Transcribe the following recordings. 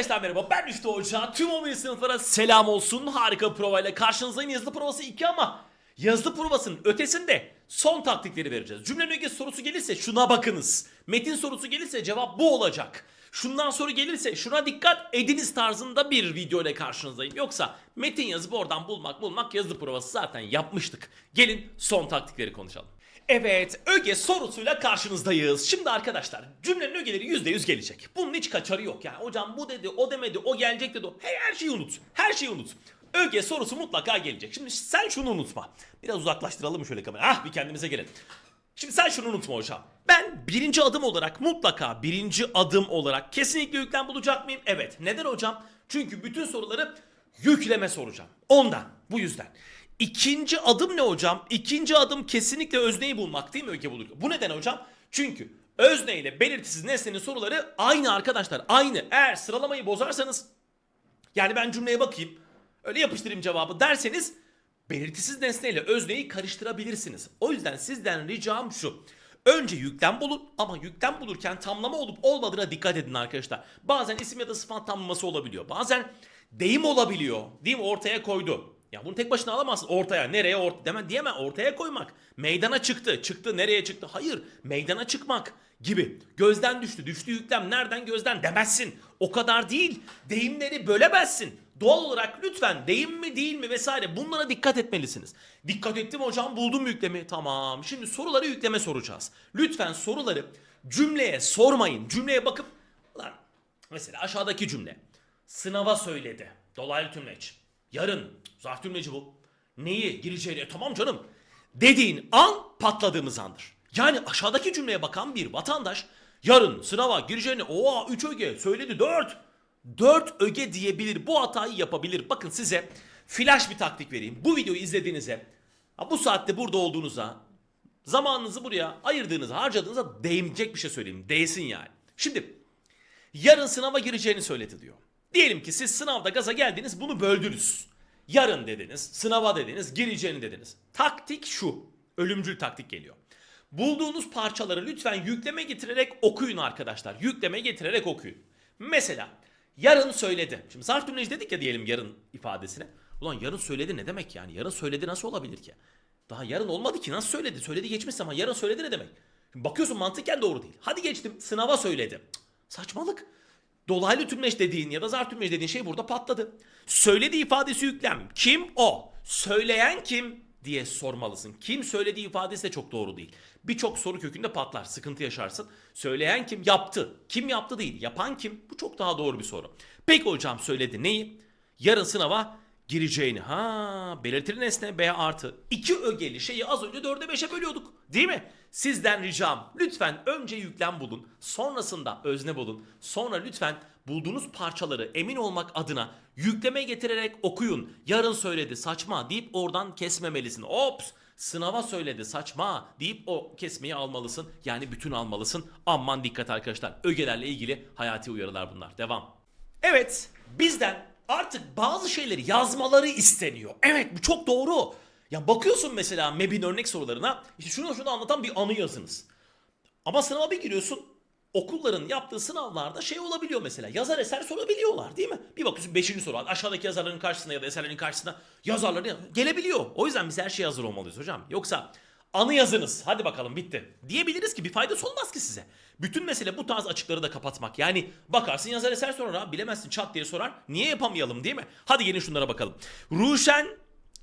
Arkadaşlar merhaba ben Rüştü Hoca. Tüm 11. sınıflara selam olsun. Harika provayla karşınızdayım. Yazılı provası 2 ama yazılı provasının ötesinde son taktikleri vereceğiz. Cümlenin ögesi sorusu gelirse şuna bakınız. Metin sorusu gelirse cevap bu olacak. Şundan sonra gelirse şuna dikkat ediniz tarzında bir video ile karşınızdayım. Yoksa metin yazıp oradan bulmak bulmak yazılı provası zaten yapmıştık. Gelin son taktikleri konuşalım. Evet, öge sorusuyla karşınızdayız. Şimdi arkadaşlar cümlenin ögeleri %100 gelecek. Bunun hiç kaçarı yok. Yani hocam bu dedi, o demedi, o gelecek dedi. Hey, her şeyi unut. Her şeyi unut. Öge sorusu mutlaka gelecek. Şimdi sen şunu unutma. Biraz uzaklaştıralım şöyle kamerayı? Ah bir kendimize gelelim. Şimdi sen şunu unutma hocam. Ben birinci adım olarak mutlaka birinci adım olarak kesinlikle yüklem bulacak mıyım? Evet. Neden hocam? Çünkü bütün soruları yükleme soracağım. Ondan. Bu yüzden. İkinci adım ne hocam? İkinci adım kesinlikle özneyi bulmak değil mi öge bulur? Bu neden hocam? Çünkü özne ile belirtisiz nesnenin soruları aynı arkadaşlar. Aynı. Eğer sıralamayı bozarsanız yani ben cümleye bakayım öyle yapıştırayım cevabı derseniz belirtisiz nesneyle özneyi karıştırabilirsiniz. O yüzden sizden ricam şu. Önce yüklem bulun ama yüklem bulurken tamlama olup olmadığına dikkat edin arkadaşlar. Bazen isim ya da sıfat tamlaması olabiliyor. Bazen deyim olabiliyor. Değil mi? Ortaya koydu. Ya bunu tek başına alamazsın ortaya. Nereye orta deme diyemem ortaya koymak. Meydana çıktı. Çıktı nereye çıktı? Hayır. Meydana çıkmak gibi. Gözden düştü. Düştü yüklem nereden gözden demezsin. O kadar değil. Deyimleri bölemezsin. Doğal olarak lütfen deyim mi değil mi vesaire bunlara dikkat etmelisiniz. Dikkat ettim hocam buldum yüklemi. Tamam. Şimdi soruları yükleme soracağız. Lütfen soruları cümleye sormayın. Cümleye bakıp lan mesela aşağıdaki cümle. Sınava söyledi. Dolaylı tümleç. Yarın zarf bu. Neyi gireceğini tamam canım. Dediğin an patladığımız andır. Yani aşağıdaki cümleye bakan bir vatandaş yarın sınava gireceğini oha 3 öge söyledi 4. 4 öge diyebilir. Bu hatayı yapabilir. Bakın size flash bir taktik vereyim. Bu videoyu izlediğinize bu saatte burada olduğunuza zamanınızı buraya ayırdığınıza harcadığınıza değmeyecek bir şey söyleyeyim. Değsin yani. Şimdi yarın sınava gireceğini söyledi diyor. Diyelim ki siz sınavda gaza geldiniz bunu böldünüz. Yarın dediniz, sınava dediniz, gireceğini dediniz. Taktik şu. Ölümcül taktik geliyor. Bulduğunuz parçaları lütfen yükleme getirerek okuyun arkadaşlar. Yükleme getirerek okuyun. Mesela yarın söyledi. Şimdi zarf cümleci dedik ya diyelim yarın ifadesine. Ulan yarın söyledi ne demek yani? Yarın söyledi nasıl olabilir ki? Daha yarın olmadı ki nasıl söyledi? Söyledi geçmiş ama yarın söyledi ne demek? Şimdi bakıyorsun mantıken doğru değil. Hadi geçtim sınava söyledi. Saçmalık. Dolaylı tümleç dediğin ya da zarf tümleç dediğin şey burada patladı. Söylediği ifadesi yüklem. Kim o? Söyleyen kim diye sormalısın. Kim söylediği ifadesi de çok doğru değil. Birçok soru kökünde patlar. Sıkıntı yaşarsın. Söyleyen kim? Yaptı. Kim yaptı değil. Yapan kim? Bu çok daha doğru bir soru. Peki hocam söyledi neyi? Yarın sınava gireceğini. Ha belirtili nesne B artı. İki ögeli şeyi az önce 4'e 5'e bölüyorduk. Değil mi? Sizden ricam lütfen önce yüklem bulun. Sonrasında özne bulun. Sonra lütfen bulduğunuz parçaları emin olmak adına yükleme getirerek okuyun. Yarın söyledi saçma deyip oradan kesmemelisin. Ops sınava söyledi saçma deyip o kesmeyi almalısın. Yani bütün almalısın. Aman dikkat arkadaşlar. Ögelerle ilgili hayati uyarılar bunlar. Devam. Evet bizden artık bazı şeyleri yazmaları isteniyor. Evet bu çok doğru. Ya bakıyorsun mesela MEB'in örnek sorularına işte şunu şunu anlatan bir anı yazınız. Ama sınava bir giriyorsun okulların yaptığı sınavlarda şey olabiliyor mesela yazar eser sorabiliyorlar değil mi? Bir bakıyorsun 5. soru aşağıdaki yazarların karşısına ya da eserlerin karşısına yazarların gelebiliyor. O yüzden biz her şeye hazır olmalıyız hocam. Yoksa anı yazınız hadi bakalım bitti. Diyebiliriz ki bir faydası olmaz ki size. Bütün mesele bu tarz açıkları da kapatmak. Yani bakarsın yazar eser sorar abi bilemezsin çat diye sorar. Niye yapamayalım değil mi? Hadi gelin şunlara bakalım. Ruşen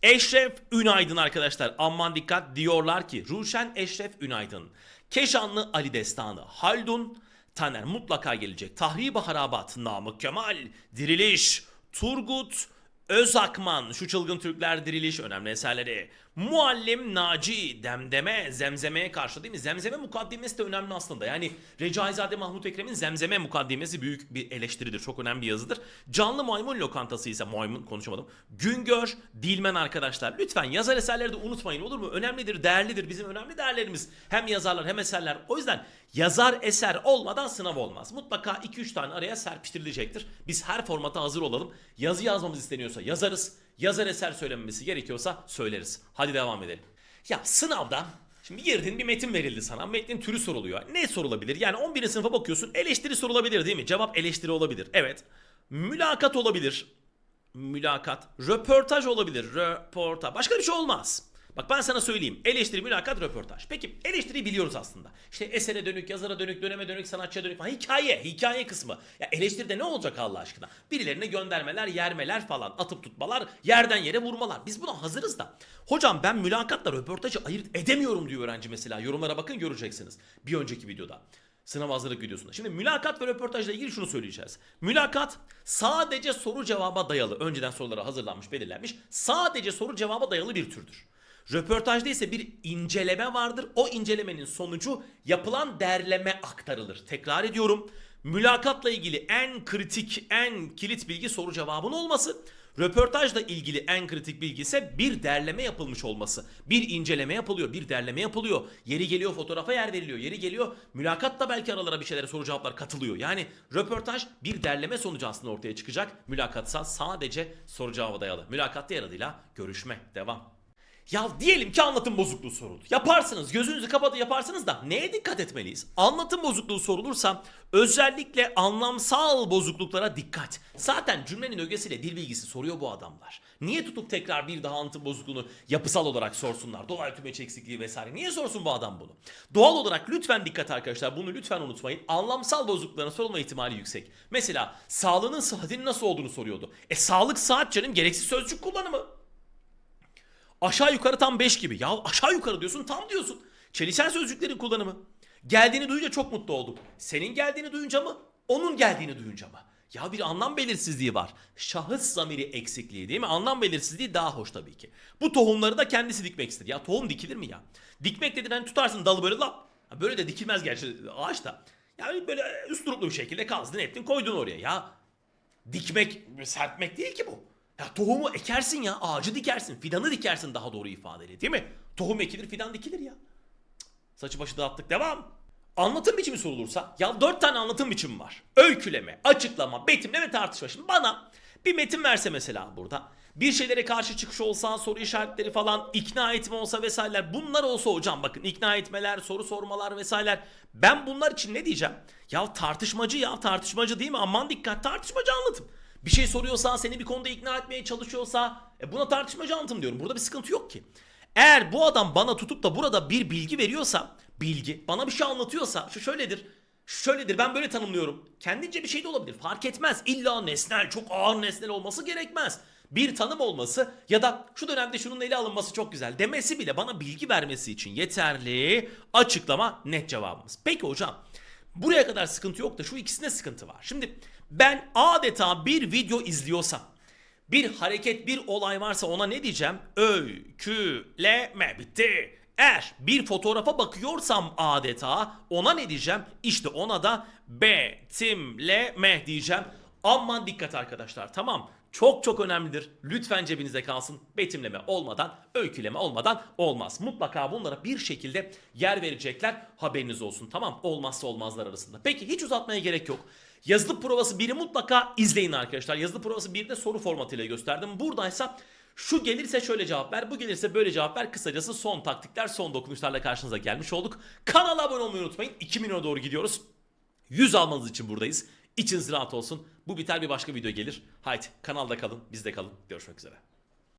Eşref Ünaydın arkadaşlar. Aman dikkat diyorlar ki Ruşen Eşref Ünaydın. Keşanlı Ali Destanı. Haldun Taner mutlaka gelecek. Tahribi Harabat. Namık Kemal. Diriliş. Turgut Özakman, şu çılgın Türkler diriliş önemli eserleri. Muallim Naci, Demdeme, Zemzeme'ye karşı değil mi? Zemzeme mukaddimesi de önemli aslında. Yani Recaizade Mahmut Ekrem'in Zemzeme mukaddimesi büyük bir eleştiridir. Çok önemli bir yazıdır. Canlı Maymun Lokantası ise maymun konuşamadım. Güngör, Dilmen arkadaşlar. Lütfen yazar eserleri de unutmayın olur mu? Önemlidir, değerlidir. Bizim önemli değerlerimiz. Hem yazarlar hem eserler. O yüzden yazar eser olmadan sınav olmaz. Mutlaka 2-3 tane araya serpiştirilecektir. Biz her formata hazır olalım. Yazı yazmamız isteniyorsa yazarız. Yazar eser söylenmesi gerekiyorsa söyleriz. Hadi devam edelim. Ya sınavda Şimdi girdin bir metin verildi sana. Metnin türü soruluyor. Ne sorulabilir? Yani 11. sınıfa bakıyorsun eleştiri sorulabilir değil mi? Cevap eleştiri olabilir. Evet. Mülakat olabilir. Mülakat. Röportaj olabilir. Röportaj. Başka bir şey olmaz. Bak ben sana söyleyeyim. Eleştiri, mülakat, röportaj. Peki eleştiriyi biliyoruz aslında. İşte esere dönük, yazara dönük, döneme dönük, sanatçıya dönük falan. Hikaye, hikaye kısmı. Ya eleştiride ne olacak Allah aşkına? Birilerine göndermeler, yermeler falan, atıp tutmalar, yerden yere vurmalar. Biz buna hazırız da. Hocam ben mülakatla röportajı ayırt edemiyorum diyor öğrenci mesela. Yorumlara bakın göreceksiniz. Bir önceki videoda. Sınav hazırlık videosunda. Şimdi mülakat ve röportajla ilgili şunu söyleyeceğiz. Mülakat sadece soru cevaba dayalı, önceden sorulara hazırlanmış, belirlenmiş, sadece soru cevaba dayalı bir türdür. Röportajda ise bir inceleme vardır. O incelemenin sonucu yapılan derleme aktarılır. Tekrar ediyorum. Mülakatla ilgili en kritik, en kilit bilgi soru cevabın olması. Röportajla ilgili en kritik bilgi ise bir derleme yapılmış olması. Bir inceleme yapılıyor, bir derleme yapılıyor. Yeri geliyor fotoğrafa yer veriliyor. Yeri geliyor mülakat da belki aralara bir şeylere soru cevaplar katılıyor. Yani röportaj bir derleme sonucu aslında ortaya çıkacak. Mülakatsa sadece soru cevaba dayalı. Mülakat diğer adıyla görüşme. Devam. Ya diyelim ki anlatım bozukluğu soruldu. Yaparsınız, gözünüzü kapatın yaparsınız da neye dikkat etmeliyiz? Anlatım bozukluğu sorulursa özellikle anlamsal bozukluklara dikkat. Zaten cümlenin ögesiyle dil bilgisi soruyor bu adamlar. Niye tutup tekrar bir daha anlatım bozukluğunu yapısal olarak sorsunlar? Dolaylı tümeç eksikliği vesaire. Niye sorsun bu adam bunu? Doğal olarak lütfen dikkat arkadaşlar bunu lütfen unutmayın. Anlamsal bozuklukların sorulma ihtimali yüksek. Mesela sağlığının sıhhatinin nasıl olduğunu soruyordu. E sağlık saat canım gereksiz sözcük kullanımı. Aşağı yukarı tam 5 gibi. Ya aşağı yukarı diyorsun tam diyorsun. Çelişen sözcüklerin kullanımı. Geldiğini duyunca çok mutlu oldum. Senin geldiğini duyunca mı? Onun geldiğini duyunca mı? Ya bir anlam belirsizliği var. Şahıs zamiri eksikliği değil mi? Anlam belirsizliği daha hoş tabii ki. Bu tohumları da kendisi dikmek istedi. Ya tohum dikilir mi ya? Dikmek dediğin hani tutarsın dalı böyle lap. Böyle de dikilmez gerçi ağaçta. Yani böyle üsturuplu bir şekilde kazdın ettin koydun oraya. Ya dikmek, serpmek değil ki bu. Ya tohumu ekersin ya, ağacı dikersin, fidanı dikersin daha doğru ifadeyle değil mi? Tohum ekilir, fidan dikilir ya. Saçı başı dağıttık, devam. Anlatım biçimi sorulursa, ya dört tane anlatım biçimi var. Öyküleme, açıklama, betimleme, tartışma. Şimdi bana bir metin verse mesela burada. Bir şeylere karşı çıkış olsa, soru işaretleri falan, ikna etme olsa vesaireler. Bunlar olsa hocam bakın ikna etmeler, soru sormalar vesaireler. Ben bunlar için ne diyeceğim? Ya tartışmacı ya tartışmacı değil mi? Aman dikkat tartışmacı anlatım. Bir şey soruyorsa, seni bir konuda ikna etmeye çalışıyorsa e buna tartışmacı anlatım diyorum. Burada bir sıkıntı yok ki. Eğer bu adam bana tutup da burada bir bilgi veriyorsa, bilgi, bana bir şey anlatıyorsa, şu şöyledir, şu şöyledir ben böyle tanımlıyorum. Kendince bir şey de olabilir fark etmez. İlla nesnel, çok ağır nesnel olması gerekmez. Bir tanım olması ya da şu dönemde şunun ele alınması çok güzel demesi bile bana bilgi vermesi için yeterli açıklama net cevabımız. Peki hocam Buraya kadar sıkıntı yok da şu ikisinde sıkıntı var. Şimdi ben adeta bir video izliyorsam bir hareket bir olay varsa ona ne diyeceğim? Öyküleme bitti. Eğer bir fotoğrafa bakıyorsam adeta ona ne diyeceğim? İşte ona da betimleme diyeceğim. Aman dikkat arkadaşlar tamam. Çok çok önemlidir. Lütfen cebinizde kalsın. Betimleme olmadan, öyküleme olmadan olmaz. Mutlaka bunlara bir şekilde yer verecekler. Haberiniz olsun tamam. Olmazsa olmazlar arasında. Peki hiç uzatmaya gerek yok. Yazılı provası 1'i mutlaka izleyin arkadaşlar. Yazılı provası 1'de soru formatıyla gösterdim. Buradaysa şu gelirse şöyle cevap ver, bu gelirse böyle cevap ver. Kısacası son taktikler, son dokunuşlarla karşınıza gelmiş olduk. Kanala abone olmayı unutmayın. 2 milyona doğru gidiyoruz. 100 almanız için buradayız. İçiniz rahat olsun. Bu biter bir başka video gelir. Haydi kanalda kalın, bizde kalın. Görüşmek üzere.